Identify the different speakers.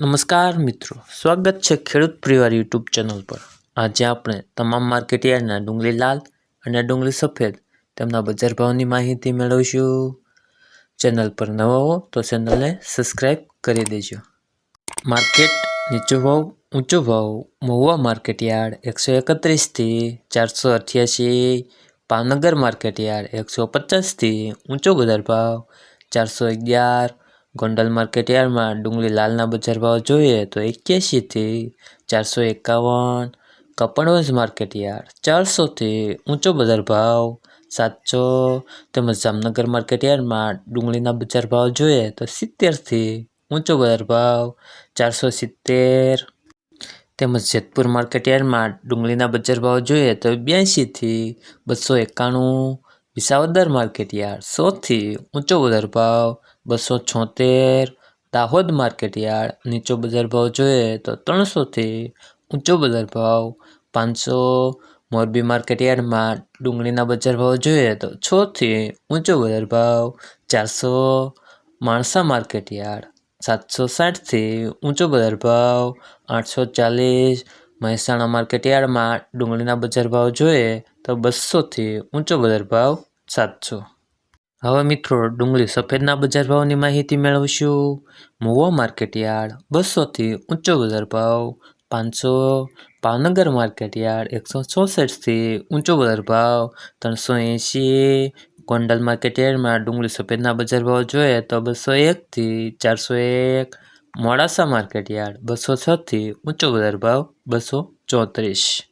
Speaker 1: નમસ્કાર મિત્રો, સ્વાગત છે ખેડૂત પરિવાર યુટ્યુબ ચેનલ પર. આજે આપણે તમામ માર્કેટયાર્ડના ડુંગળી લાલ અને ડુંગળી સફેદ તેમના બજાર ભાવની માહિતી મેળવીશું. ચેનલ પર નવા હો તો ચેનલને સબસ્ક્રાઈબ કરી દેજો. માર્કેટ નીચો ભાવ, ઊંચો ભાવ, મહુવા માર્કેટયાર્ડ એકસો એકત્રીસથી ચારસો અઠ્યાસી ભાવનગર માર્કેટ યાર્ડ એકસો પચાસથી ઊંચો બજાર ભાવ ચારસો અગિયાર ગોંડલ માર્કેટ યાર્ડમાં ડુંગળી લાલના બજાર ભાવ જોઈએ તો એક્યાસીથી ચારસો એકાવન. કપણવંશ માર્કેટ યાર્ડ ચારસોથી ઊંચો બજાર ભાવ સાતસો. તેમજ જામનગર માર્કેટ યાર્ડમાં ડુંગળીના બજાર ભાવ જોઈએ તો સિત્તેરથી ઊંચો બજાર ભાવ ચારસો સિત્તેર. તેમજ જેતપુર માર્કેટ યાર્ડમાં ડુંગળીના બજાર ભાવ જોઈએ તો બ્યાસીથી બસો એકાણું. Visavadar market yard. સોથી ઊંચો બજાર ભાવ બસો છોતેર. દાહોદ માર્કેટ યાર્ડ, નીચો બજાર ભાવ જોઈએ તો ત્રણસોથી ઊંચો બજાર ભાવ પાંચસો. મોરબી માર્કેટ યાર્ડમાં ડુંગળીના બજાર ભાવ જોઈએ તો છથી ઊંચો બજાર ભાવ ચારસો. માણસા માર્કેટ યાર્ડ, સાતસો સાઠથી ઊંચો બજાર ભાવ આઠસો ચાલીસ. મહેસાણા માર્કેટ યાર્ડમાં ડુંગળીના બજાર ભાવ જોઈએ તો બસોથી ઊંચો બજાર ભાવ સાતસો હવે મિત્રો, ડુંગળી સફેદના બજાર ભાવની માહિતી મેળવશું. મુવા માર્કેટ યાર્ડ, બસોથી ઊંચો બજાર ભાવ, પાંચસો ભાવનગર માર્કેટ યાર્ડ, એકસો ચોસઠથી ઊંચો બજાર ભાવ, ત્રણસો એંશી. ગોંડલ માર્કેટ યાર્ડમાં ડુંગળી સફેદના બજાર ભાવ જોઈએ તો બસો એકથી ચારસો એક. મોડાસા માર્કેટ યાર્ડ, બસો છથી ઊંચો બજાર ભાવ, બસો ચોત્રીસ.